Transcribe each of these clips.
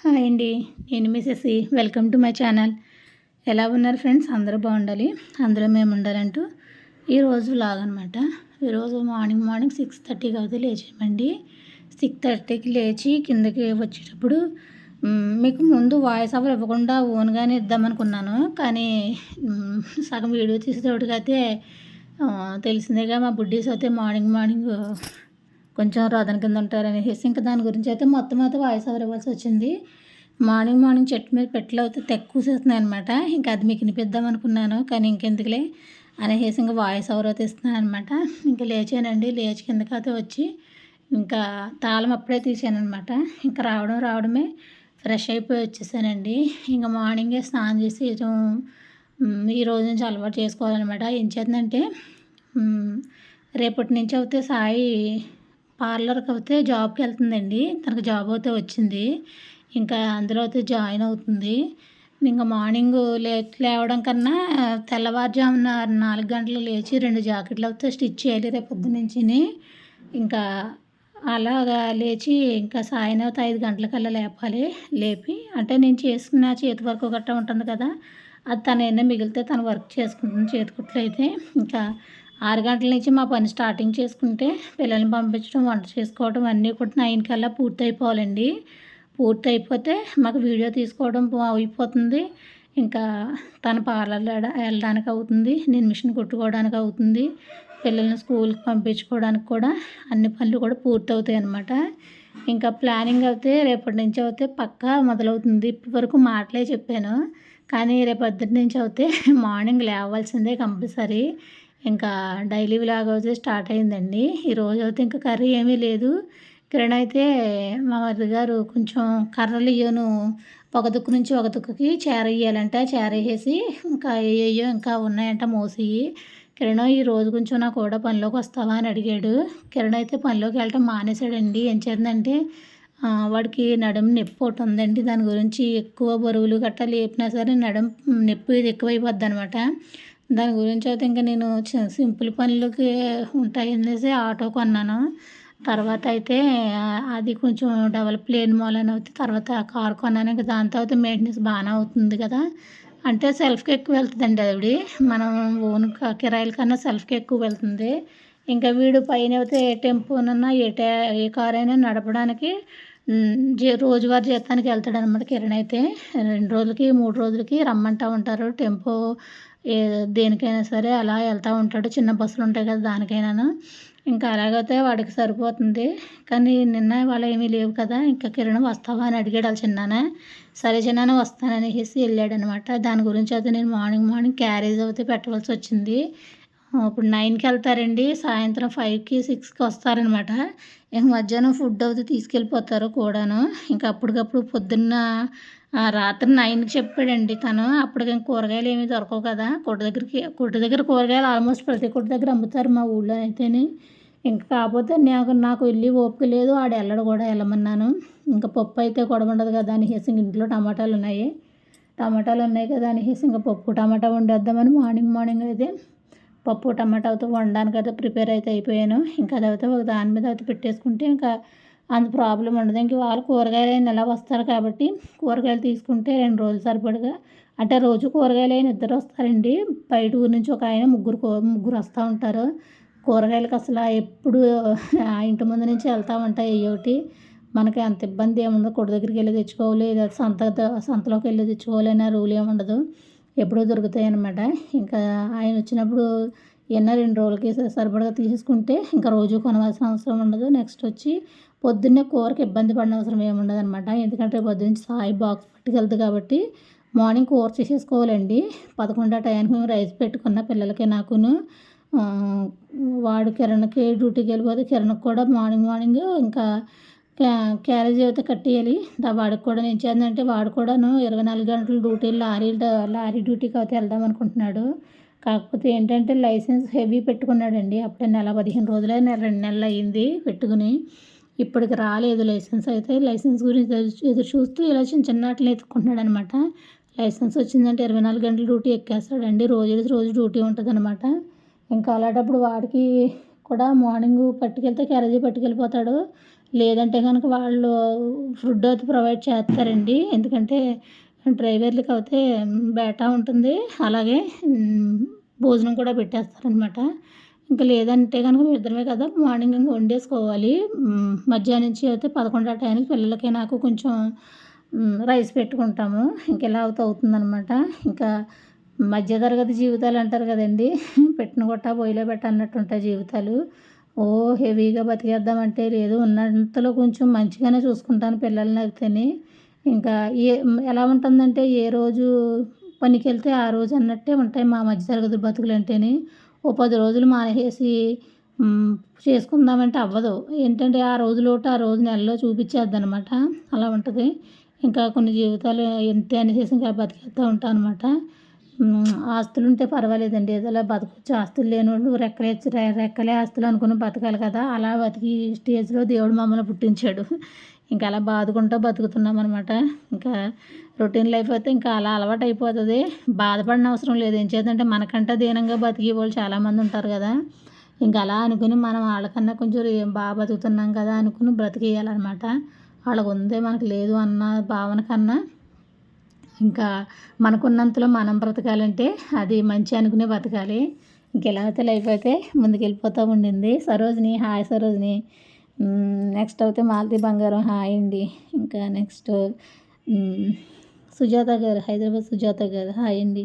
Hi అండి. నేను Mrs welcome to my channel. ఎలా ఉన్నారు ఫ్రెండ్స్? అందరూ బాగుండాలి. అందరూ మేము ఉండాలంటూ ఈరోజు లాగనమాట ఈరోజు మార్నింగ్ మార్నింగ్ సిక్స్ థర్టీకి అయితే లేచామండి. సిక్స్ థర్టీకి లేచి కిందకి వచ్చేటప్పుడు మీకు ముందు వాయిస్ అవర్ ఇవ్వకుండా ఓన్గానే ఇద్దామనుకున్నాను. కానీ సగం వీడియో తీసేటోటికైతే తెలిసిందేగా మా బుడ్డీస్ అయితే మార్నింగ్ మార్నింగ్ కొంచెం రోదన కింద ఉంటారనేసి. ఇంకా దాని గురించి అయితే మొత్తం అయితే వాయిస్ ఓవర్ ఇవ్వాల్సి వచ్చింది. మార్నింగ్ మార్నింగ్ చెట్టు మీద పెట్టలు అయితే తెక్కుసేస్తున్నాయి అనమాట ఇంకా అది మీకు వినిపిద్దాం అనుకున్నాను కానీ ఇంకెందుకులే అనేసి ఇంకా వాయిస్ ఓవర్ అయితే ఇస్తున్నాను అనమాట ఇంకా లేచానండి లేచి కిందకైతే వచ్చి ఇంకా తాళం అప్పుడే తీసాను అనమాట ఇంకా రావడం రావడమే ఫ్రెష్ అయిపోయి వచ్చేసానండి. ఇంకా మార్నింగే స్నానం చేసి ఈ రోజు నుంచి అలవాటు చేసుకోవాలన్నమాట. ఏం చేద్దంటే రేపటి నుంచి అయితే సాయి పార్లర్కి అయితే జాబ్కి వెళ్తుందండి. తనకు జాబ్ అయితే వచ్చింది. ఇంకా అందులో అయితే జాయిన్ అవుతుంది. ఇంకా మార్నింగ్ లే లేవడం కన్నా తెల్లవారుజామున నాలుగు గంటలు లేచి రెండు జాకెట్లు అయితే స్టిచ్ చేయాలి రేపు పొద్దునుంచి ఇంకా అలాగా లేచి ఇంకా సాయం అయితే ఐదు గంటలకల్లా లేపాలి. లేపి అంటే నేను చేసుకున్న చేతి వర్క్ గట్రా ఉంటుంది కదా అది తనైనా మిగిలితే తను వర్క్ చేసుకుంటుంది చేతికుట్లు అయితే. ఇంకా ఆరు గంటల నుంచి మా పని స్టార్టింగ్ చేసుకుంటే పిల్లల్ని పంపించడం వంట చేసుకోవడం అన్నీ కూడా నైన్ కల్లా పూర్తి అయిపోవాలండి పూర్తి అయిపోతే మాకు వీడియో తీసుకోవడం అయిపోతుంది. ఇంకా తన పార్లర్ వెళ్ళడానికి అవుతుంది నేను మిషన్ కుట్టుకోవడానికి అవుతుంది పిల్లల్ని స్కూల్కి పంపించుకోవడానికి కూడా అన్ని పనులు కూడా పూర్తి అవుతాయి అన్నమాట. ఇంకా ప్లానింగ్ అయితే రేపటి నుంచి అయితే పక్కా మొదలవుతుంది. ఇప్పటివరకు మాటలే చెప్పాను. కానీ రేపటి నుంచి అయితే మార్నింగ్ లేవాల్సిందే కంపల్సరీ ఇంకా డైలీ వ్లాగ్ అయితే స్టార్ట్ అయిందండి. ఈరోజు అయితే ఇంకా కర్రీ ఏమీ లేదు. కిరణ్ అయితే మా మరిది గారు కొంచెం కర్రలు ఇయ్యను. ఒక దుక్కు నుంచి ఒక దుక్కుకి చేర ఇయ్యాలంట. చేర వేసి ఇంకా ఏయో ఇంకా ఉన్నాయంట మోసి. కిరణ్ ఈ రోజు కొంచెం నా కూడా పనిలోకి వస్తావా అని అడిగాడు. కిరణ్ అయితే పనిలోకి వెళ్ళటం మానేశాడండి. ఏం చేద్దంటే వాడికి నడుము నొప్పి ఒకటి ఉందండి. దాని గురించి ఎక్కువ బరువులు గట్టా లేపినా సరే నడుము నొప్పి ఇది ఎక్కువైపోద్ది అనమాట దాని గురించి అయితే ఇంకా నేను సింపుల్ పనులకి ఉంటాయి అనేసి ఆటో కొన్నాను. తర్వాత అయితే అది కొంచెం డెవలప్ లేని మూలన అయితే తర్వాత కార్ కొన్నాను. ఇంకా దాంతో అయితే మెయింటెనెన్స్ బాగానే అవుతుంది కదా. అంటే సెల్ఫ్కి ఎక్కువ వెళ్తుందండి ఆవిడ మనం ఓన్ కిరాయిల కన్నా సెల్ఫ్కి ఎక్కువ వెళ్తుంది. ఇంకా వీడు పైన అయితే ఏ టెంపోనన్నా ఏ టే ఏ కార్ అయినా నడపడానికి రోజువారి జీతానికి వెళ్తాడు అనమాట కిరణ్ అయితే. రెండు రోజులకి మూడు రోజులకి రమ్మంటూ ఉంటారు. టెంపో ఏ దేనికైనా సరే అలా వెళ్తూ ఉంటాడు. చిన్న బస్సులు ఉంటాయి కదా దానికైనాను. ఇంకా అలాగైతే వాడికి సరిపోతుంది. కానీ నిన్న వాళ్ళ ఏమీ లేవు కదా. ఇంకా కిరణ్ వస్తావా అని అడిగాడు వాళ్ళ చిన్నాన సరే చిన్నాన వస్తాననేసి వెళ్ళాడనమాట. దాని గురించి అయితే నేను మార్నింగ్ మార్నింగ్ క్యారేజ్ అయితే పెట్టవలసి వచ్చింది. ఇప్పుడు నైన్కి వెళ్తారండి. సాయంత్రం ఫైవ్కి సిక్స్కి వస్తారనమాట. ఇంక మధ్యాహ్నం ఫుడ్ అయితే తీసుకెళ్ళిపోతారు కూడాను. ఇంకా అప్పటికప్పుడు పొద్దున్న రాత్రి నైన్కి చెప్పాడండి తను అప్పటికి కూరగాయలు ఏమీ దొరకవు కదా కొట్టు దగ్గరికి కొట్టు దగ్గర కూరగాయలు ఆల్మోస్ట్ ప్రతి కొట్టు దగ్గర అమ్ముతారు మా ఊళ్ళో అయితేని. ఇంకా కాకపోతే నాకు నాకు వెళ్ళి ఓపిక లేదు ఆడ వెళ్ళడు కూడా వెళ్ళమన్నాను ఇంకా పప్పు అయితే ఉండదు కదా అనేసి ఇంట్లో టమాటాలు ఉన్నాయి. టమాటాలు ఉన్నాయి కదా అనేసి ఇంకా పప్పు టమాటా వండేద్దామని మార్నింగ్ మార్నింగ్ అయితే పప్పు టమాటాతో వండడానికి అయితే ప్రిపేర్ అయితే అయిపోయాను. ఇంకా అదైతే ఒక దాని మీద అయితే పెట్టేసుకుంటే ఇంకా అంత ప్రాబ్లం ఉండదు. ఇంక వాళ్ళు కూరగాయలు అయిన ఎలా వస్తారు కాబట్టి కూరగాయలు తీసుకుంటే రెండు రోజులు సరిపడగా అంటే రోజు కూరగాయలు అయిన ఇద్దరు వస్తారండి. బయట ఊరి నుంచి ఒక ఆయన ముగ్గురు ముగ్గురు వస్తూ ఉంటారు. కూరగాయలకు అసలు ఎప్పుడు ఆ ఇంటి ముందు నుంచి వెళ్తూ ఉంటాయి ఒకటి. మనకి అంత ఇబ్బంది ఏముండదు. కొడు దగ్గరికి వెళ్ళి తెచ్చుకోవాలి. లేదా సంత సంతలోకి వెళ్ళి తెచ్చుకోవాలి అనే రూల్ ఏముండదు. ఎప్పుడూ దొరుకుతాయి అనమాట ఇంకా ఆయన వచ్చినప్పుడు ఎన్న రెండు రోజులకి సరిపడగా తీసేసుకుంటే ఇంకా రోజు కొనవలసిన అవసరం ఉండదు. నెక్స్ట్ వచ్చి పొద్దున్నే కూరకి ఇబ్బంది పడిన అవసరం ఏమి ఉండదు అనమాట ఎందుకంటే పొద్దున్న సాయి బాక్స్ పట్టుకెళ్తుంది కాబట్టి మార్నింగ్ కూర చేసేసుకోవాలండి. పదకొండు టైంకి రైస్ పెట్టుకున్న పిల్లలకి నాకును. వాడు కిరణ్కి డ్యూటీకి వెళ్ళిపోతే కిరణ్కి కూడా మార్నింగ్ మార్నింగ్ ఇంకా క్యా క్యారేజ్ అయితే కట్టేయాలి వాడికి కూడా నేను చేయాలంటే వాడు కూడాను ఇరవై నాలుగు గంటలు డ్యూటీ లారీ లారీ డ్యూటీకి అయితే వెళ్దాం అనుకుంటున్నాడు. కాకపోతే ఏంటంటే లైసెన్స్ హెవీ పెట్టుకున్నాడండి. అప్పుడే నెల పదిహేను రోజులే రెండు నెలలు అయింది పెట్టుకుని. ఇప్పటికి రాలేదు లైసెన్స్ అయితే. లైసెన్స్ గురించి ఎదురు చూస్తూ ఇలా చిన్న చిన్న వాటిని ఎత్తుకుంటున్నాడు అనమాట లైసెన్స్ వచ్చిందంటే ఇరవై నాలుగు గంటలు డ్యూటీ ఎక్కేస్తాడండి. రోజు రోజు డ్యూటీ ఉంటుంది అనమాట ఇంకా అలాంటప్పుడు వాడికి కూడా మార్నింగ్ పట్టుకెళ్తే క్యారేజీ పట్టుకెళ్ళిపోతాడు. లేదంటే కనుక వాళ్ళు ఫుడ్ అయితే ప్రొవైడ్ చేస్తారండి. ఎందుకంటే డ్రైవర్లకి అయితే బేటా ఉంటుంది. అలాగే భోజనం కూడా పెట్టేస్తారనమాట ఇంకా లేదంటే కనుక మేము ఇద్దరమే కదా మార్నింగ్ ఇంకా వండేసుకోవాలి. మధ్యాహ్నం నుంచి అయితే పదకొండు ఆ టైంకి పిల్లలకి నాకు కొంచెం రైస్ పెట్టుకుంటాము. ఇంకా ఇలా అవుతూ అవుతుందనమాట ఇంకా మధ్యతరగతి జీవితాలు అంటారు కదండి. పెట్టిన కొట్ట పొయ్యిలో పెట్ట అన్నట్టు ఉంటాయి జీవితాలు. ఓ హెవీగా బతికేద్దామంటే లేదు. ఉన్నంతలో కొంచెం మంచిగానే చూసుకుంటాను పిల్లల్ని అయితేనే. ఇంకా ఏ ఎలా ఉంటుందంటే ఏ రోజు పనికి వెళ్తే ఆ రోజు అన్నట్టే ఉంటాయి మా మధ్యతరగతి బతుకులు అంటేనే ఓ పది రోజులు మానేసి చేసుకుందామంటే అవ్వదు. ఏంటంటే ఆ రోజులోటు ఆ రోజు నెలలో చూపించేద్ది అనమాట అలా ఉంటుంది. ఇంకా కొన్ని జీవితాలు ఎంతే అనేసి ఇంకా బతికేస్తూ ఉంటాను అనమాట ఆస్తులు ఉంటే పర్వాలేదండి. ఏదోలా బతకొచ్చు. ఆస్తులు లేని వాళ్ళు రెక్కలే రెక్కలే ఆస్తులు అనుకుని బతకాలి కదా. అలా బతికి స్టేజ్లో దేవుడు మమ్మల్ని పుట్టించాడు. ఇంకా అలా బాదుకుంటూ బతుకుతున్నాం అనమాట ఇంకా రొటీన్ లైఫ్ అయితే ఇంకా అలా అలవాటు అయిపోతుంది బాధపడిన అవసరం లేదు. ఏం చేద్దంటే మనకంటే దీనంగా బతికే వాళ్ళు చాలామంది ఉంటారు కదా. ఇంకా అలా అనుకుని మనం వాళ్ళకన్నా కొంచెం బాగా బతుకుతున్నాం కదా అనుకుని బ్రతికేయాలన్నమాట. వాళ్ళకు ఉందే మనకు లేదు అన్న భావన కన్నా ఇంకా మనకున్నంతలో మనం బ్రతకాలంటే అది మంచి అనుకునే బతకాలి. ఇంకెలా అయితే లైఫ్ అయితే ముందుకెళ్ళిపోతూ ఉండింది. సరోజిని హాయ్ సరోజిని. నెక్స్ట్ అయితే మాలతి బంగారం హాయ్ అండి. ఇంకా నెక్స్ట్ సుజాత గారు హైదరాబాద్ సుజాత గారు. హాయ్ అండి.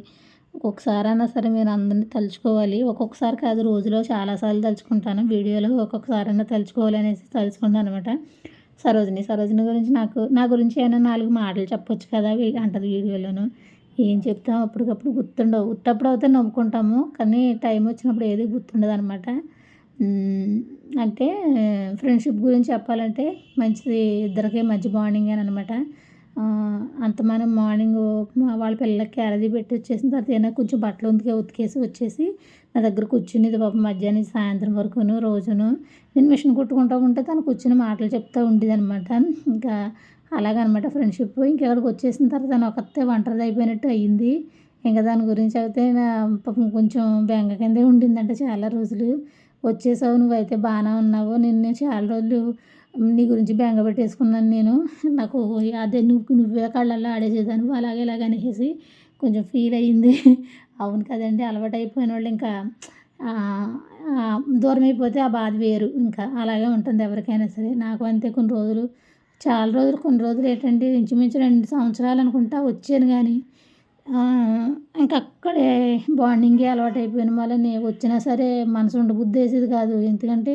ఒక్కొక్కసారైనా సరే మీరు అందరినీ తలుచుకోవాలి. ఒక్కొక్కసారి కాదు రోజులో చాలాసార్లు తలుచుకుంటాను. వీడియోలో ఒక్కొక్కసారైనా తలుచుకోవాలి అనేసి తలుచుకుంటాను అనమాట. సరోజిని సరోజిని గురించి నాకు నా గురించి ఏమైనా నాలుగు మాటలు చెప్పొచ్చు కదా అంటది వీడియోలోను. ఏం చెప్తాం? అప్పటికప్పుడు గుర్తుండవు. ఉత్తప్పుడు అయితే నవ్వుకుంటాము కానీ టైం వచ్చినప్పుడు ఏది గుర్తుండదు అనమాట అంటే ఫ్రెండ్షిప్ గురించి చెప్పాలంటే మంచిది ఇద్దరికి మంచి బాండింగ్ అని అనమాట. అంత మనం మార్నింగ్ వాళ్ళ పిల్లలకి క్యారేజీ పెట్టి వచ్చేసిన తర్వాత ఏమైనా కొంచెం బట్టలు ఉతికే ఉతికేసి వచ్చేసి నా దగ్గర కూర్చునేది పాపం మధ్యాహ్నం సాయంత్రం వరకును రోజును నేను మిషన్ కుట్టుకుంటూ ఉంటే తను కూర్చుని మాటలు చెప్తూ ఉండేది అనమాట ఇంకా అలాగనమాట ఫ్రెండ్షిప్. ఇంకెక్కడికి వచ్చేసిన తర్వాత తను ఒకతే ఒంటరిది అయిపోయినట్టు అయ్యింది ఇంకా దాని గురించి అయితే పాపం కొంచెం బెంగ కిందే ఉండిందంట చాలా రోజులు. వచ్చేసావు నువ్వైతే బాగానే ఉన్నావు. నిన్ను చాలా రోజులు నీ గురించి బెంగ పెట్టేసుకున్నాను నేను. నాకు అదే నువ్వు నువ్వే కళ్ళల్లో ఆడేసేదాను అలాగే ఇలాగ అనేసి కొంచెం ఫీల్ అయ్యింది. అవును కదండి అలవాటు అయిపోయిన వాళ్ళు ఇంకా దూరం అయిపోతే ఆ బాధ వేరు. ఇంకా అలాగే ఉంటుంది ఎవరికైనా సరే. నాకు అంతే కొన్ని రోజులు చాలా రోజులు కొన్ని రోజులు ఏంటంటే ఇంచుమించు రెండు సంవత్సరాలు అనుకుంటా వచ్చాను కానీ ఇంకా అక్కడే బాండింగే అలవాటు అయిపోయిన వల్ల నేను వచ్చినా సరే మనసు ఉండ బుద్ధి వేసేది కాదు. ఎందుకంటే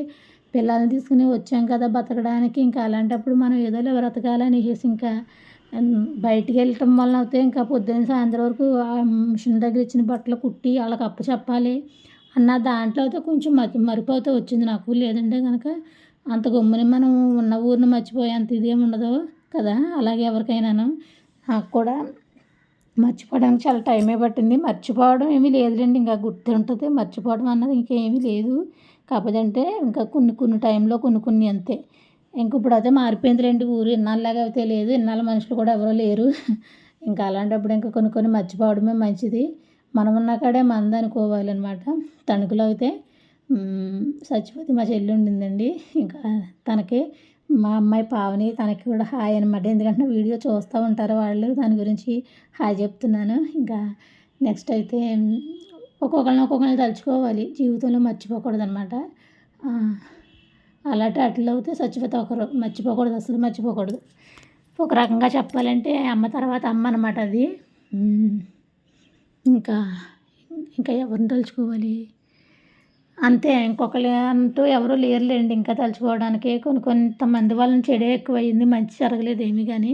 పిల్లల్ని తీసుకుని వచ్చాం కదా బతకడానికి. ఇంకా అలాంటప్పుడు మనం ఏదోలా బ్రతకాలనేసి ఇంకా బయటికి వెళ్ళటం వల్ల అయితే ఇంకా పొద్దున్న సాయంత్రం వరకు ఆ మిషన్ దగ్గర ఇచ్చిన బట్టలు కుట్టి వాళ్ళకి అప్పు చెప్పాలి అన్న దాంట్లో అయితే కొంచెం మతి మరిపోతే వచ్చింది నాకు. లేదంటే కనుక అంత గమ్ముని మనం ఉన్న ఊరిని మర్చిపోయే అంత ఇదేం ఉండదు కదా. అలాగే ఎవరికైనాను నాకు కూడా మర్చిపోవడానికి చాలా టైమే పట్టింది. మర్చిపోవడం ఏమీ లేదులేండి. ఇంకా గుర్తుంటుంది. మర్చిపోవడం అన్నది ఇంకేమీ లేదు. కాకపోతే అంటే ఇంకా కొన్ని కొన్ని టైంలో కొన్ని కొన్ని అంతే. ఇంక ఇప్పుడు అయితే మారిపోయిందిలేండి ఊరు. ఇన్నాళ్ళలాగా అయితే లేదు. ఇన్నాళ్ళ మనుషులు కూడా ఎవరూ లేరు. ఇంకా అలాంటప్పుడు ఇంకా కొన్ని కొన్ని మర్చిపోవడమే మంచిది. మనం ఉన్న కాడే మంది అనుకోవాలన్నమాట. తణుకులో అయితే సత్యవతి మా చెల్లి ఉండిందండి. ఇంకా తనకి మా అమ్మాయి పావని తనకి కూడా హాయ్ అనమాట ఎందుకంటే వీడియో చూస్తూ ఉంటారు వాళ్ళు. దాని గురించి హాయ్ చెప్తున్నాను. ఇంకా నెక్స్ట్ అయితే ఒక్కొక్కరిని ఒక్కొక్కరిని తలుచుకోవాలి. జీవితంలో మర్చిపోకూడదు అనమాట అలాంటి అట్లా అయితే చచ్చిపోతే ఒకరు మర్చిపోకూడదు అసలు మర్చిపోకూడదు. ఒక రకంగా చెప్పాలంటే అమ్మ తర్వాత అమ్మ అనమాట అది. ఇంకా ఇంకా ఎవరిని తలుచుకోవాలి? అంతే ఇంకొకరు అంటూ ఎవరు లేరులేండి. ఇంకా తలుచుకోవడానికి కొన్ని కొంతమంది వాళ్ళని చెడే ఎక్కువైంది మంచి జరగలేదు ఏమీ కానీ.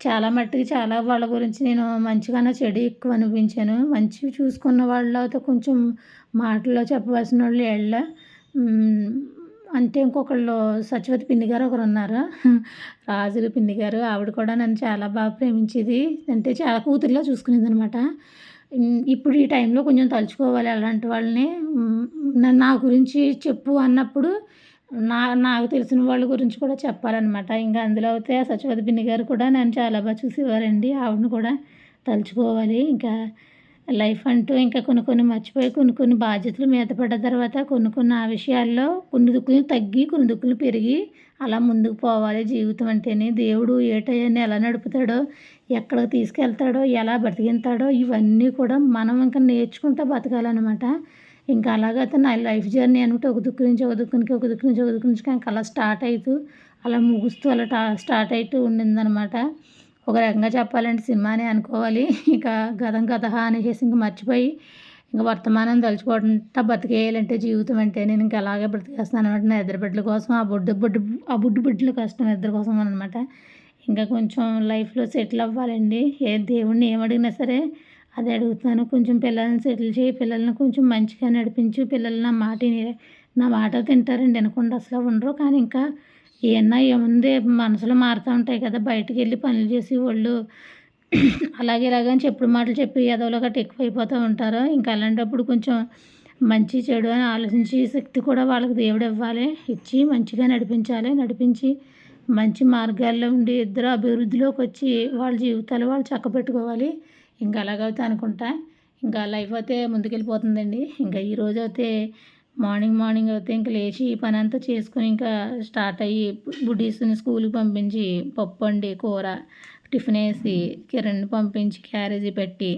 చాలా మట్టుకు చాలా వాళ్ళ గురించి నేను మంచిగానే చెడు ఎక్కువ అనిపించాను. మంచి చూసుకున్న వాళ్ళతో కొంచెం మాటల్లో చెప్పవలసిన వాళ్ళు ఏళ్ళ. అంటే ఇంకొకళ్ళు సత్యవతి పిన్ని గారు ఒకరు ఉన్నారు. రాజుల పిన్ని గారు ఆవిడ కూడా నన్ను చాలా బాగా ప్రేమించేది. అంటే చాలా కూతురులా చూసుకునేది అనమాట ఇప్పుడు ఈ టైంలో కొంచెం తలుచుకోవాలి అలాంటి వాళ్ళని. నా గురించి చెప్పు అన్నప్పుడు నా నాకు తెలిసిన వాళ్ళ గురించి కూడా చెప్పాలన్నమాట. ఇంకా అందులో అయితే సత్యవతి పిన్ని గారు కూడా నన్ను చాలా బాగా చూసేవారండి. ఆవిడని కూడా తలుచుకోవాలి. ఇంకా లైఫ్ అంటూ ఇంకా కొన్ని కొన్ని మర్చిపోయి కొన్ని కొన్ని బాధ్యతలు మీద పడ్డ తర్వాత కొన్ని కొన్ని ఆ విషయాల్లో కొన్ని దుక్కులు తగ్గి కొన్ని దుక్కులు పెరిగి అలా ముందుకు పోవాలి జీవితం అంటేనే. దేవుడు ఏటయ్యని ఎలా నడుపుతాడో ఎక్కడికి తీసుకెళ్తాడో ఎలా బ్రతికింతాడో ఇవన్నీ కూడా మనం ఇంకా నేర్చుకుంటూ బతకాలన్నమాట. ఇంకా అలాగైతే నా లైఫ్ జర్నీ అనుకుంటే ఒక దుక్కు నుంచి ఒక దుక్కునికి ఒక దుక్కు నుంచి ఒక దుక్కు నుంచి ఇంకా అలా స్టార్ట్ అవుతూ అలా ముగుస్తూ అలా స్టార్ట్ అవుతూ ఉండిందనమాట ఒక రకంగా చెప్పాలంటే సినిమానే అనుకోవాలి. ఇక గతం గత అనేసి ఇంక మర్చిపోయి ఇంకా వర్తమానం తలుచుకోవటంట బతికేయాలంటే జీవితం అంటే నేను ఇంకా అలాగే బ్రతికేస్తాను అనమాట నా ఇద్దరు బిడ్డల కోసం ఆ బొడ్డు బుడ్డు ఆ బుడ్డు బిడ్డల కష్టం ఇద్దరు కోసం అనమాట ఇంకా కొంచెం లైఫ్లో సెటిల్ అవ్వాలండి. ఏ దేవుణ్ణి ఏమడిగినా సరే అది అడుగుతాను కొంచెం పిల్లల్ని సెటిల్ చేయి. పిల్లల్ని కొంచెం మంచిగా నడిపించు. పిల్లలు నా మాట నా మాట తింటారండి వినకుండా అసలు ఉండరు. కానీ ఇంకా ఏమన్నా ఏముంది? మనసులో మారుతూ ఉంటాయి కదా. బయటకు వెళ్ళి పనులు చేసి వాళ్ళు అలాగే ఇలాగని చెప్పుడు మాటలు చెప్పి ఎదవలో ఎక్కువ ఎక్కువైపోతూ ఉంటారు. ఇంకా అలాంటప్పుడు కొంచెం మంచి చెడు అని ఆలోచించి శక్తి కూడా వాళ్ళకి దేవుడు ఇవ్వాలి. ఇచ్చి మంచిగా నడిపించాలి. నడిపించి మంచి మార్గాల్లో ఉండి ఇద్దరు అభివృద్ధిలోకి వచ్చి వాళ్ళ జీవితాలు వాళ్ళు చక్కబెట్టుకోవాలి. ఇంకా అలాగైతే అనుకుంటా. ఇంకా లైఫ్ అయితే ముందుకెళ్ళిపోతుందండి. ఇంకా ఈరోజు అయితే మార్నింగ్ మార్నింగ్ అయితే ఇంకా లేచి ఈ పని అంతా చేసుకుని ఇంకా స్టార్ట్ అయ్యి బుడ్డీస్ని స్కూల్కి పంపించి పప్పు వండి కూర టిఫిన్ వేసి కిరణ్ పంపించి క్యారేజీ పెట్టి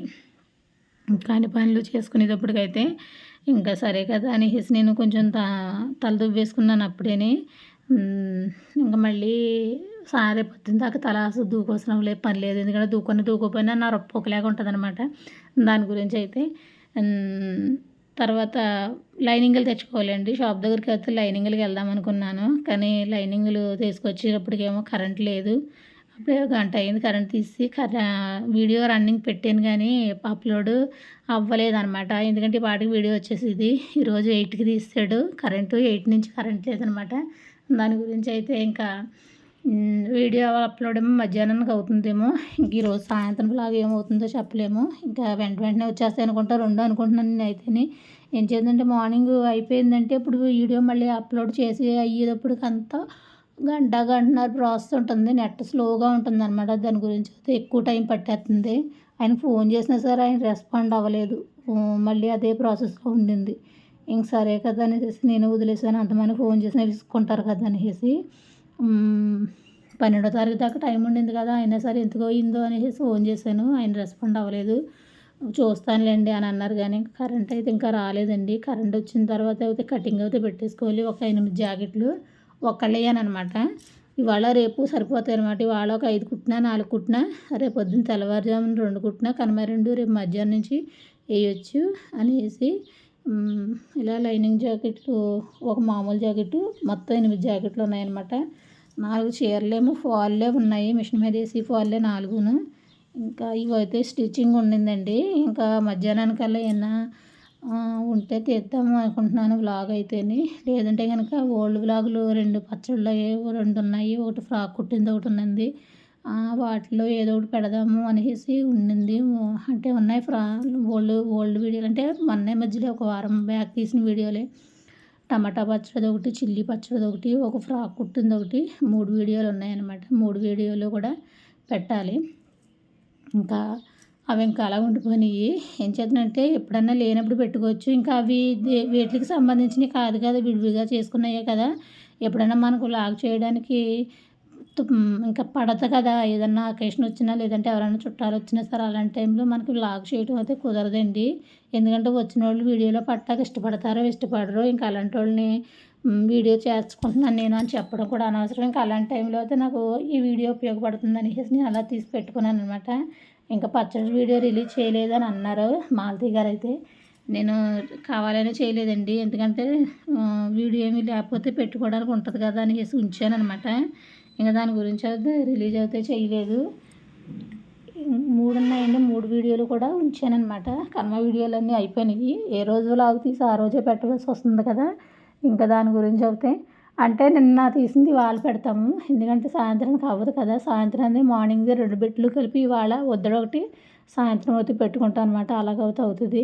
కాని పనులు చేసుకునేటప్పటికైతే ఇంకా సరే కదా అనేసి నేను కొంచెం త తల దువ్వేసుకున్నాను అప్పుడేనే ఇంకా మళ్ళీ సారే పొద్దున్న దాకా తల అసలు లేదు పని లేదు. ఎందుకంటే దూకొని దూకోపోయినా నా రొప్ప ఉంటుంది అనమాట దాని గురించి అయితే తర్వాత లైనింగ్లు తెచ్చుకోవాలండి. షాప్ దగ్గరికి వెళ్తే లైనింగ్లకి వెళ్దాం అనుకున్నాను. కానీ లైనింగ్లు తీసుకొచ్చేటప్పటికేమో కరెంట్ లేదు. అప్పుడే గంట అయింది కరెంట్ తీసి కర వీడియో రన్నింగ్ పెట్టాను కానీ అప్లోడ్ అవ్వలేదనమాట ఎందుకంటే పాటికి వీడియో వచ్చేసి ఇది ఈరోజు ఎయిట్కి తీస్తాడు కరెంటు ఎయిట్ నుంచి కరెంట్ లేదనమాట దాని గురించి అయితే ఇంకా వీడియో అప్లోడ్ ఏమో మధ్యాహ్నానికి అవుతుందేమో ఇంక ఈరోజు సాయంత్రం లాగా ఏమవుతుందో చెప్పలేము. ఇంకా వెంట వెంటనే వచ్చేస్తాయి అనుకుంటా రెండు అనుకుంటున్నాను నేను అయితేనే ఏం చేద్దంటే మార్నింగ్ అయిపోయిందంటే ఇప్పుడు వీడియో మళ్ళీ అప్లోడ్ చేసి అయ్యేటప్పటికి అంతా గంట గంటన్నర ప్రాసెస్ ఉంటుంది. నెట్ స్లోగా ఉంటుంది అనమాట దాని గురించి అయితే ఎక్కువ టైం పట్టేస్తుంది ఆయన ఫోన్ చేసినా సరే ఆయన రెస్పాండ్ అవ్వలేదు. మళ్ళీ అదే ప్రాసెస్లో ఉండింది. ఇంక సరే కదా అనేసి నేను వదిలేసాను. అంతమంది ఫోన్ చేసినా తీసుకుంటారు కదా అనేసి. పన్నెండో తారీఖు దాకా టైం ఉండింది కదా అయినా సరే ఎందుకు అయిందో అనేసి ఫోన్ చేశాను. ఆయన రెస్పాండ్ అవ్వలేదు. చూస్తానులేండి అని అన్నారు కానీ కరెంట్ అయితే ఇంకా రాలేదండి. కరెంట్ వచ్చిన తర్వాత అయితే కటింగ్ అయితే పెట్టేసుకోవాలి. ఒక ఎనిమిది జాకెట్లు అనమాట ఇవాళ రేపు సరిపోతాయి అనమాట ఇవాళ ఒక ఐదు కుట్టినా నాలుగు కుట్టినా రేపు పొద్దున్న తెల్లవారుజామున రెండు కుట్టినా కనుమ రెండు రేపు మధ్యాహ్నం నుంచి వేయొచ్చు అనేసి ఇలా లైనింగ్ జాకెట్లు ఒక మామూలు జాకెట్ మొత్తం ఎనిమిది జాకెట్లు ఉన్నాయన్నమాట. నాలుగు చీరలేమో ఫాల్లే ఉన్నాయి. మిషన్ మీద వేసి ఫాల్లే నాలుగును. ఇంకా ఇవైతే స్టిచ్చింగ్ ఉండిందండి. ఇంకా మధ్యాహ్నానికల్లా ఏమన్నా ఉంటే తీద్దాము అనుకుంటున్నాను వ్లాగ్ అయితేని. లేదంటే కనుక ఓల్డ్ వ్లాగులు రెండు పచ్చళ్ళు రెండు ఉన్నాయి. ఒకటి ఫ్రాక్ కుట్టింది ఒకటి ఉన్నది వాటిలో ఏదో ఒకటి పెడదాము అనేసి ఉండింది. అంటే ఉన్నాయి ఫ్రా ఓల్డ్ ఓల్డ్ వీడియోలు. అంటే మొన్న మధ్యలో ఒక వారం బ్యాక్ తీసిన వీడియోలే. టమాటా పచ్చడి ఒకటి చిల్లీ పచ్చడి ఒకటి ఒక ఫ్రాక్ కుట్టింది ఒకటి మూడు వీడియోలు ఉన్నాయన్నమాట. మూడు వీడియోలు కూడా పెట్టాలి. ఇంకా అవి ఇంకా అలా ఉండిపోయినాయి. ఏం చేద్దానంటే ఎప్పుడన్నా లేనప్పుడు పెట్టుకోవచ్చు. ఇంకా అవి వీటికి సంబంధించినవి కాదు కదా విడివిడిగా చేసుకున్నాయే కదా. ఎప్పుడైనా మనకు లాగ్ చేయడానికి ఇంకా పడదు కదా. ఏదన్నా అకేషన్ వచ్చినా లేదంటే ఎవరైనా చుట్టాలు వచ్చినా సరే అలాంటి టైంలో మనకి లాగ్ చేయడం అయితే కుదరదండి. ఎందుకంటే వచ్చిన వాళ్ళు వీడియోలో పట్టాక ఇష్టపడతారో ఇష్టపడరో ఇంకా అలాంటి వాళ్ళని వీడియో చేసుకుంటున్నాను నేను అని చెప్పడం కూడా అనవసరం. ఇంకా అలాంటి టైంలో అయితే నాకు ఈ వీడియో ఉపయోగపడుతుంది అనేసి నేను అలా తీసి పెట్టుకున్నాను అనమాట. ఇంకా పచ్చడి వీడియో రిలీజ్ చేయలేదని అన్నారు మాలతి గారు అయితే. నేను కావాలనే చేయలేదండి. ఎందుకంటే వీడియో ఏమీ లేకపోతే పెట్టుకోవడానికి ఉంటుంది కదా అనేసి ఉంచాను అనమాట. ఇంకా దాని గురించి అయితే రిలీజ్ అయితే చేయలేదు. మూడు ఉన్నాయండి మూడు వీడియోలు కూడా ఉంచానమాట కర్మ వీడియోలు అన్నీ అయిపోయినాయి. ఏ రోజు లాగు తీసి ఆ రోజే పెట్టవలసి వస్తుంది కదా. ఇంకా దాని గురించి అయితే అంటే నిన్న తీసింది వాళ్ళు పెడతాము. ఎందుకంటే సాయంత్రానికి అవ్వదు కదా. సాయంత్రం మార్నింగ్ రెండు బిట్లు కలిపి ఇవాళ వద్దడు ఒకటి సాయంత్రం అయితే పెట్టుకుంటాం అనమాట అలాగైతే అవుతుంది.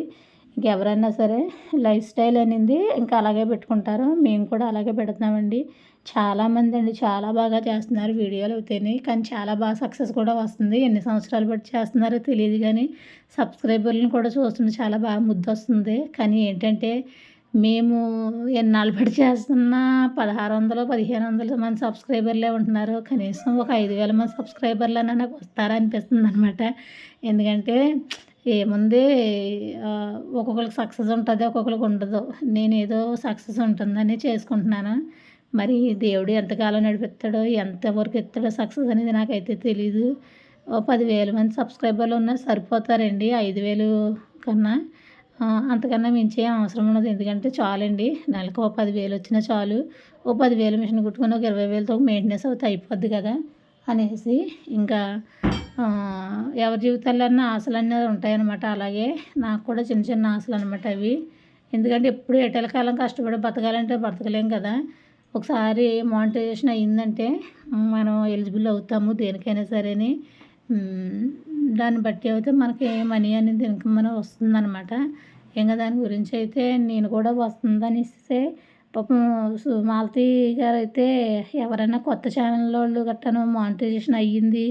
ఇంకెవరైనా సరే లైఫ్ స్టైల్ అనేది ఇంకా అలాగే పెట్టుకుంటారు. మేము కూడా అలాగే పెడుతున్నామండి. చాలామంది అండి చాలా బాగా చేస్తున్నారు వీడియోలు అవుతాయి కానీ చాలా బాగా సక్సెస్ కూడా వస్తుంది. ఎన్ని సంవత్సరాలు బట్టి చేస్తున్నారో తెలియదు కానీ సబ్స్క్రైబర్లను కూడా చూస్తుంది చాలా బాగా ముద్దు వస్తుంది. కానీ ఏంటంటే మేము ఎన్నాళ్ళు బట్టి చేస్తున్నా పదహారు వందలు పదిహేను వందలు మంది సబ్స్క్రైబర్లే ఉంటున్నారు. కనీసం ఒక ఐదు వేల మంది సబ్స్క్రైబర్లన్నా నాకు వస్తారా అనిపిస్తుంది అనమాట ఎందుకంటే ఏముంది? ఒక్కొక్కరికి సక్సెస్ ఉంటుంది ఒక్కొక్కరికి ఉండదు. నేను ఏదో సక్సెస్ ఉంటుందని చేసుకుంటున్నాను. మరి దేవుడు ఎంతకాలం నడిపిస్తాడో ఎంతవరకు ఎత్తాడో సక్సెస్ అనేది నాకైతే తెలీదు. ఓ పదివేల మంది సబ్స్క్రైబర్లు ఉన్నా సరిపోతారండి ఐదు వేలు కన్నా. అంతకన్నా మించి ఏం అవసరం ఉండదు. ఎందుకంటే చాలండి నెలకు ఓ పదివేలు వచ్చినా చాలు. ఓ పదివేలు మిషన్ కుట్టుకొని ఒక ఇరవై వేలతో మెయింటెనెన్స్ అవుతే అయిపోద్ది కదా. అనేసి ఇంకా ఎవరి జీవితాల్లోనే ఆశలు అనేది ఉంటాయన్నమాట. అలాగే నాకు కూడా చిన్న చిన్న ఆశలు అనమాట అవి. ఎందుకంటే ఎప్పుడు ఎటల కాలం కష్టపడి బతకాలంటే బతకలేం కదా. ఒకసారి మానిటైజేషన్ అయ్యిందంటే మనం ఎలిజిబుల్ అవుతాము దేనికైనా సరేని. దాన్ని బట్టి అయితే మనకి మనీ అనేది ఇన్కమ్ అనేది వస్తుందన్నమాట. ఇంకా దాని గురించి అయితే నేను కూడా వస్తుందనిస్తే పాపం సు- మాలతి గారు అయితే ఎవరైనా కొత్త ఛానల్ వాళ్ళు గట్టాను మానిటైజేషన్ అయ్యింది.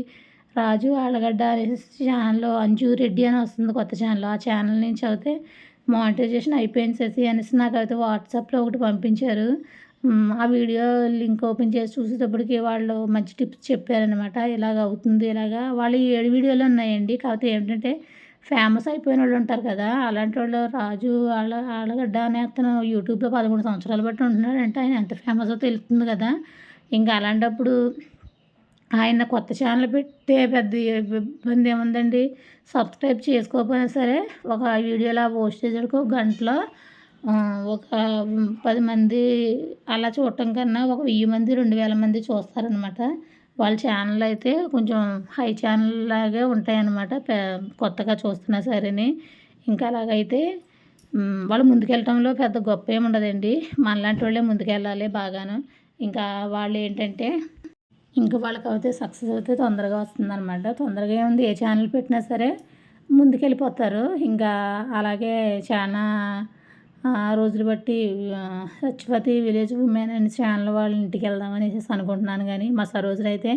రాజు ఆళ్ళగడ్డ అనేసి ఛానల్లో అంజు రెడ్డి అని వస్తుంది కొత్త ఛానల్ ఆ ఛానల్ నుంచి అయితే మానిటైజేషన్ అయిపోయింది శశి అనేసి నాకు అయితే వాట్సాప్లో ఒకటి పంపించారు. ఆ వీడియో లింక్ ఓపెన్ చేసి చూసేటప్పటికి వాళ్ళు మంచి టిప్స్ చెప్పారనమాట ఇలాగ అవుతుంది ఇలాగా. వాళ్ళు ఏడు వీడియోలు ఉన్నాయండి. కాకపోతే ఏంటంటే ఫేమస్ అయిపోయిన వాళ్ళు ఉంటారు కదా అలాంటి వాళ్ళు రాజు ఆళ్ళ ఆళ్ళగడ్డ అనే అతను యూట్యూబ్లో పదమూడు సంవత్సరాలు బట్టి ఉంటున్నాడంటే. ఆయన ఎంత ఫేమస్ తెలుస్తుంది కదా. ఇంకా అలాంటప్పుడు ఆయన కొత్త ఛానల్ పెట్టే పెద్ద ఇబ్బంది ఏముందండి? సబ్స్క్రైబ్ చేసుకోకపోయినా సరే ఒక వీడియోలో పోస్ట్ చేసేటికి ఒక గంటలో ఒక పది మంది అలా చూడటం కన్నా ఒక వెయ్యి మంది రెండు వేల మంది చూస్తారనమాట వాళ్ళ ఛానల్ అయితే కొంచెం హై ఛానల్ లాగే ఉంటాయన్నమాట. కొత్తగా చూస్తున్నా సరేని. ఇంకా అలాగైతే వాళ్ళు ముందుకెళ్ళటంలో పెద్ద గొప్ప ఏమి ఉండదండి. మనలాంటి వాళ్ళే ముందుకెళ్ళాలి బాగాను. ఇంకా వాళ్ళు ఏంటంటే ఇంకా వాళ్ళకి అయితే సక్సెస్ అయితే తొందరగా వస్తుందన్నమాట. తొందరగా ఏముంది ఏ ఛానల్ పెట్టినా సరే ముందుకెళ్ళిపోతారు. ఇంకా అలాగే చాలా రోజులు బట్టి ఆ, Satyavati village women and channel వాళ్ళ ఇంటికి వెళ్దాం అనేసి అనుకుంటున్నాను కానీ మా సరోజులు అయితే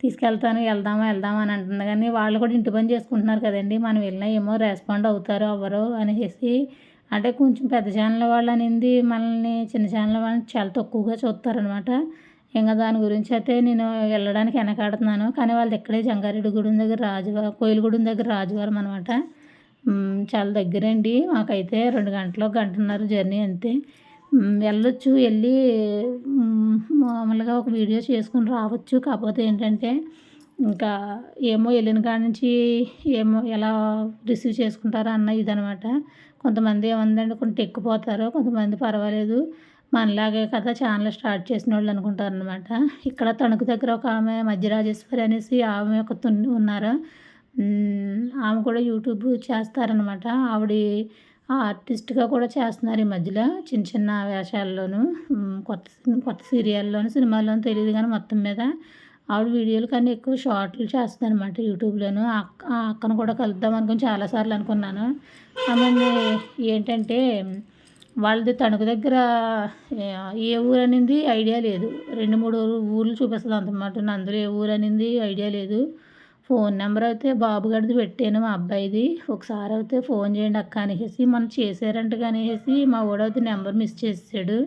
తీసుకెళ్తాను వెళ్దామా వెళ్దామా అని అంటుంది కానీ వాళ్ళు కూడా ఇంటి పని చేసుకుంటున్నారు కదండి. మనం వెళ్ళినా ఏమో రెస్పాండ్ అవుతారు అవ్వరు అనేసి. అంటే కొంచెం పెద్ద ఛానల్ వాళ్ళు అనేది మనల్ని చిన్న ఛానల్ వాళ్ళని చాలా తక్కువగా చూస్తారనమాట ఇంకా దాని గురించి అయితే నేను వెళ్ళడానికి వెనకాడుతున్నాను. కానీ వాళ్ళది ఇక్కడే జంగారెడ్డి గుడి దగ్గర రాజువారం కోయిలగూడెం దగ్గర రాజువారం అనమాట చాలా దగ్గరండి. మాకైతే రెండు గంటలు గంటన్నర జర్నీ అంతే. వెళ్ళొచ్చు వెళ్ళి మామూలుగా ఒక వీడియో చేసుకుని రావచ్చు. కాకపోతే ఏంటంటే ఇంకా ఏమో వెళ్ళిన కాడ నుంచి ఏమో ఎలా రిసీవ్ చేసుకుంటారో అన్న ఇదనమాట. కొంతమంది ఏమందండి కొంచెం ఎక్కిపోతారు కొంతమంది పర్వాలేదు. మనలాగే కదా ఛానల్ స్టార్ట్ చేసిన వాళ్ళు అనుకుంటారు అనమాట ఇక్కడ తణుకు దగ్గర ఒక ఆమె మధ్యరాజేశ్వరి అనేసి ఆమె ఒక తున్ని ఉన్నారు ఆమె కూడా యూట్యూబ్ చేస్తారనమాట. ఆవిడ ఆర్టిస్ట్గా కూడా చేస్తున్నారు ఈ మధ్యలో. చిన్న చిన్న వేషాల్లోనూ కొత్త కొత్త సీరియల్లోనూ సినిమాల్లోనూ తెలియదు కానీ మొత్తం మీద ఆవిడ వీడియోలు కానీ ఎక్కువ షార్ట్లు చేస్తుంది అనమాట యూట్యూబ్లోను. ఆ అక్క అక్కను కూడా కలుద్దాం అనుకుని చాలాసార్లు అనుకున్నాను. ఆమె ఏంటంటే వాళ్ళది తణుకు దగ్గర ఏ- ఊరు అనేది? ఐడియా లేదు. రెండు మూడు ఊర్లు చూపిస్తుంది అంతమాట. అందులో ఏ ఊరు అనేది? ఐడియా లేదు. ఫోన్ నెంబర్ అయితే బాబు పెట్టాను మా అబ్బాయిది. ఒకసారి అయితే ఫోన్ చేయండి అక్క అనేసి మనం చేశారంట అనేసి మా వాడైతే నెంబర్ మిస్ చేసాడు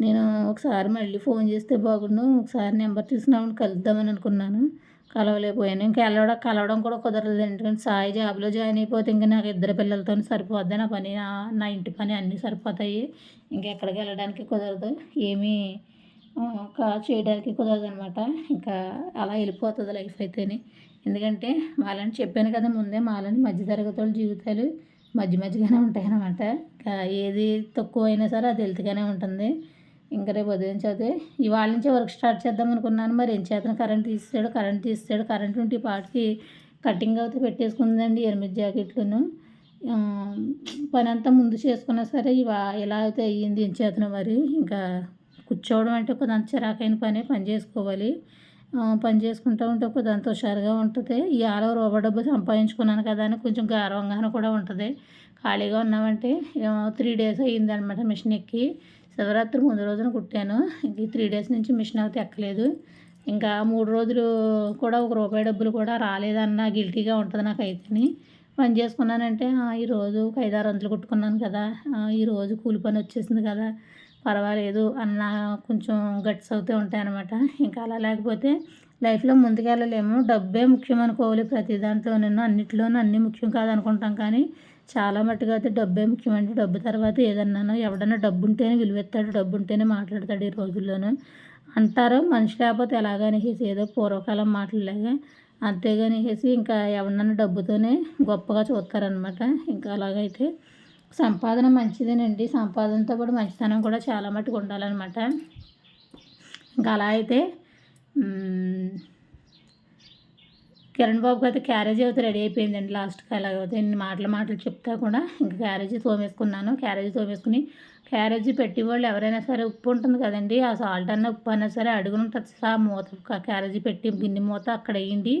నేను ఒకసారి మళ్ళీ ఫోన్ చేస్తే బాగుండు ఒకసారి నెంబర్ తీసుకున్నామని కలుద్దామని అనుకున్నాను. కలవలేకపోయాను. ఇంకా వెళ్ళడం కలవడం కూడా కుదరలేదు ఎందుకంటే సాయి జాబ్లో జాయిన్ అయిపోతే ఇంకా నాకు ఇద్దరు పిల్లలతో సరిపోద్ది నా పని నా- ఇంటి పని అన్నీ సరిపోతాయి. ఇంకా ఎక్కడికి వెళ్ళడానికి కుదరదు. ఏమీ చేయడానికి కుదరదు అనమాట ఇంకా అలా వెళ్ళిపోతుంది లైఫ్ అయితేనే. ఎందుకంటే వాళ్ళని చెప్పాను కదా ముందే మాలని మధ్యతరగతి వాళ్ళ జీవితాలు మధ్య మధ్యగానే ఉంటాయి అన్నమాట ఏది తక్కువ అయినా సరే అది హెల్త్గానే ఉంటుంది. ఇంకా రేపు ఉదయం చదివితే ఇవాళ నుంచి వర్క్ స్టార్ట్ చేద్దాం అనుకున్నాను. మరి ఏం చేతను? కరెంట్ తీస్తాడు కరెంట్ తీస్తాడు. కరెంట్ ఉంటే పాటికి కటింగ్ అయితే పెట్టేసుకుందండి ఎనిమిది జాకెట్లను. పని అంతా ముందు చేసుకున్నా సరే ఇవా ఇలా అయితే అయ్యింది ఏం చేతను మరి. ఇంకా కూర్చోవడం అంటే కొంత చిరాకైన పని పని చేసుకోవాలి. పని చేసుకుంటూ ఉంటే కొంత హుషారుగా ఉంటుంది. ఇవాళ రూపాయి డబ్బు సంపాదించుకున్నాను కదా అని కొంచెం గర్వంగాను కూడా ఉంటుంది. ఖాళీగా ఉన్నామంటే త్రీ డేస్ అయ్యిందనమాట మిషన్ ఎక్కి. శివరాత్రి ముందు రోజున కుట్టాను. ఇంక ఈ త్రీ డేస్ నుంచి మిషన్ అయితే ఎక్కలేదు. ఇంకా మూడు రోజులు కూడా ఒక రూపాయి డబ్బులు కూడా రాలేదన్న గిల్టీగా ఉంటుంది నాకు అయితేని పని చేసుకున్నానంటే ఈరోజు ఒక ఐదారు వందలు కుట్టుకున్నాను కదా. ఈరోజు కూలి పని వచ్చేసింది కదా. పర్వాలేదు అన్న కొంచెం గట్స్ అవుతూ ఉంటాయన్నమాట. ఇంకా అలా లేకపోతే లైఫ్లో ముందుకెళ్ళలేము. డబ్బే ముఖ్యం అనుకోవాలి ప్రతి దాంట్లోనూ అన్నిట్లోనూ అన్నీ ముఖ్యం కాదనుకుంటాం కానీ చాలా మట్టుగా అయితే డబ్బే ముఖ్యమండి డబ్బు తర్వాత ఏదన్నానో ఎవడన్నా డబ్బు ఉంటేనే విలువెత్తాడు డబ్బు ఉంటేనే మాట్లాడతాడు ఈ రోజుల్లోనూ. అంటారు మనిషి లేకపోతే ఎలాగనేసి ఏదో పూర్వకాలం మాట్లాడలేగా అంతేగానేసి ఇంకా ఎవరినన్నా డబ్బుతోనే గొప్పగా చూస్తారనమాట ఇంకా అలాగైతే సంపాదన మంచిదేనండి. సంపాదనతో పాటు మంచితనం కూడా చాలా మట్టుకు ఉండాలన్నమాట. ఇంకా అలా అయితే కిరణ్ బాబుకి అయితే క్యారేజ్ అయితే రెడీ అయిపోయిందండి లాస్ట్కి. అలాగైతే ఇన్ని మాటలు మాటలు చెప్తా కూడా ఇంకా క్యారేజీ తోమేసుకున్నాను. క్యారేజీ తోమేసుకుని క్యారేజీ పెట్టేవాళ్ళు ఎవరైనా సరే ఉప్పు ఉంటుంది కదండి. ఆ సాల్ట్ అన్న ఉప్పు అయినా సరే అడుగును ఉంటుంది. ఆ మూత క్యారేజీ పెట్టి గిన్నె మూత అక్కడ వేయండి.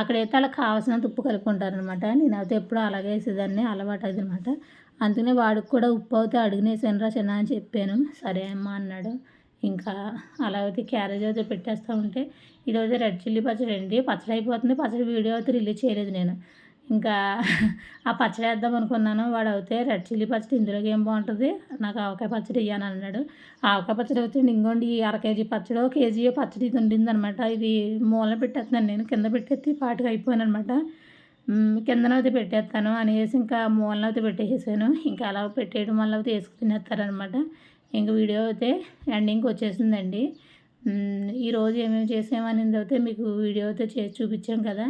అక్కడైతే అలా కావాల్సినంత ఉప్పు కలుపుకుంటారనమాట నేనైతే ఎప్పుడు అలాగే వేసేదాన్ని అలవాటు అది అనమాట అందుకనే వాడికి కూడా ఉప్పు అయితే అడుగునేసాను చిన్న అని చెప్పాను. సరే అమ్మా అన్నాడు. ఇంకా అలా అయితే క్యారేజ్ అయితే పెట్టేస్తూ ఉంటే ఈరోజు రెడ్ చిల్లీ పచ్చడి అండి. పచ్చడి అయిపోతుంది. పచ్చడి వీడియో అయితే రిలీజ్ చేయలేదు నేను. ఇంకా ఆ పచ్చడి వేద్దాం అనుకున్నాను. వాడు అయితే రెడ్ చిల్లీ పచ్చడి ఇందులోకి ఏం బాగుంటుంది? నాకు ఆవకాయ పచ్చడి ఇయ్యాను అన్నాడు. ఆవకాయ పచ్చడి వచ్చి ఇంకోండి అర కేజీ పచ్చడి కేజీ పచ్చడి ఉండింది అనమాట ఇది మూలన పెట్టేస్తున్నాను నేను కింద పెట్టేసి పాటుగా అయిపోయాను అనమాట కిందనైతే పెట్టేస్తాను అనేసి ఇంకా మూలనైతే పెట్టేసాను ఇంకా అలా పెట్టేయడం వల్ల అయితే వేసుకు తినేస్తారనమాట. ఇంక వీడియో అయితే ఎండింగ్కి వచ్చేసిందండి. ఈరోజు ఏమేమి చేసామనేది అయితే మీకు వీడియో అయితే చేసి చూపించాం కదా.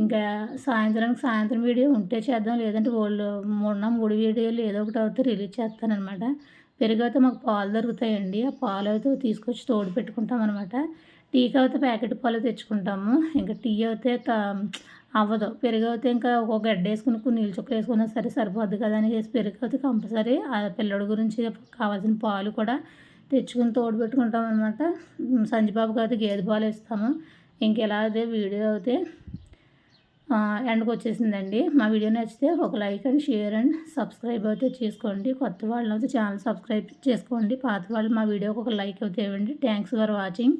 ఇంకా సాయంత్రానికి సాయంత్రం వీడియో ఉంటే చేద్దాం. లేదంటే వాళ్ళు మూడున్న మూడు వీడియోలు ఏదో ఒకటి అయితే రిలీజ్ చేస్తానమాట పెరుగు మాకు పాలు దొరుకుతాయండి. ఆ పాలు అయితే తీసుకొచ్చి తోడు పెట్టుకుంటాం అనమాట టీకి అయితే ప్యాకెట్ పాలు తెచ్చుకుంటాము. ఇంకా టీ అయితే అవ్వదు. పెరుగు అయితే ఇంకా ఒక గడ్డ వేసుకుని కొన్ని నీళ్ళు వేసుకున్నా సరే సరిపోద్ది కదా అని చేసి పెరుగు అయితే కంపల్సరీ. ఆ పిల్లడి గురించి కావాల్సిన పాలు కూడా తెచ్చుకుని తోడు పెట్టుకుంటాం అనమాట సంజీబాబుకి అయితే గేదె పాలు ఇస్తాము. ఇంకెలా అదే వీడియో అయితే ఎండ్కి వచ్చేసిందండి. మా వీడియో నచ్చితే ఒక like and share and subscribe అయితే చేసుకోండి. కొత్త వాళ్ళు అయితే ఛానల్ సబ్స్క్రైబ్ చేసుకోండి. పాత వాళ్ళు మా వీడియోకి ఒక లైక్ అయితే ఇవ్వండి. Thanks for watching